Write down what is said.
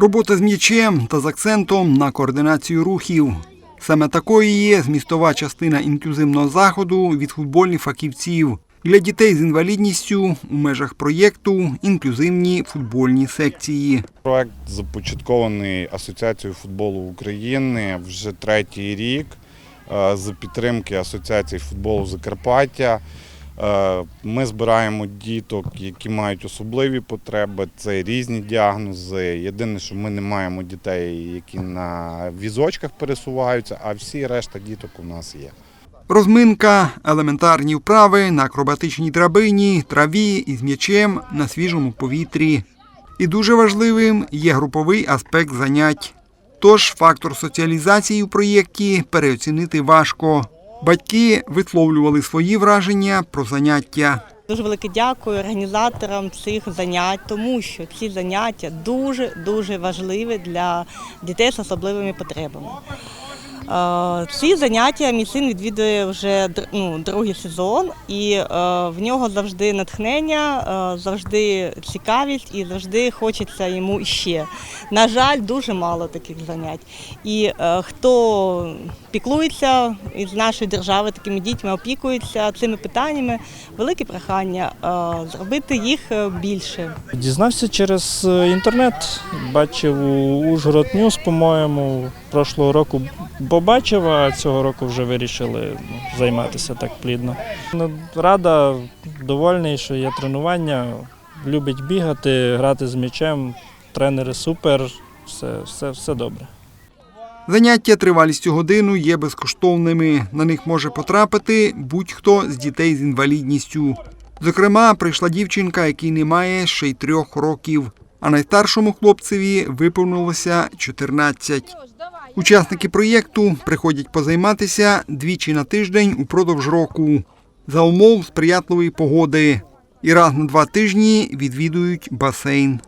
Робота з м'ячем та з акцентом на координацію рухів. Саме такою є змістова частина інклюзивного заходу від футбольних фахівців для дітей з інвалідністю у межах проєкту інклюзивні футбольні секції. Проект започаткований Асоціацією футболу України вже третій рік е, з підтримки Асоціації футболу Закарпаття. Е, Ми збираємо діток, які мають особливі потреби, це різні діагнози. Єдине, що ми не маємо дітей, які на візочках пересуваються, а всі решта діток у нас є. Розминка, елементарні вправи на акробатичній драбині, траві і з м'ячем на свіжому повітрі. І дуже важливим є груповий аспект занять. Тож фактор соціалізації у проєкті переоцінити важко. Батьки висловлювали свої враження про заняття. Дуже велике дякую організаторам цих занять, тому що ці заняття дуже дуже важливі для дітей з особливими потребами. Е, Ці заняття мій син відвідує вже ну, другий сезон, і е, в нього завжди натхнення, е, завжди цікавість і завжди хочеться йому ще. На жаль, дуже мало таких занять. І хто піклується із нашої держави такими дітьми, опікується цими питаннями, велике прохання зробити їх більше. Дізнався через інтернет, бачив у Ужгород Ньюс, по-моєму, прошлого року побачив, а цього року вже вирішили ну, займатися так плідно. Ну, Рада, довольний, що є тренування, любить бігати, грати з м'ячем, тренери супер, все, все, все добре. Заняття тривалістю годину є безкоштовними. На них може потрапити будь-хто з дітей з інвалідністю. Зокрема, прийшла дівчинка, якій немає ще й трьох років, а найстаршому хлопцеві виповнилося 14. Учасники проєкту приходять позайматися двічі на тиждень упродовж року за умов сприятливої погоди і раз на два тижні відвідують басейн.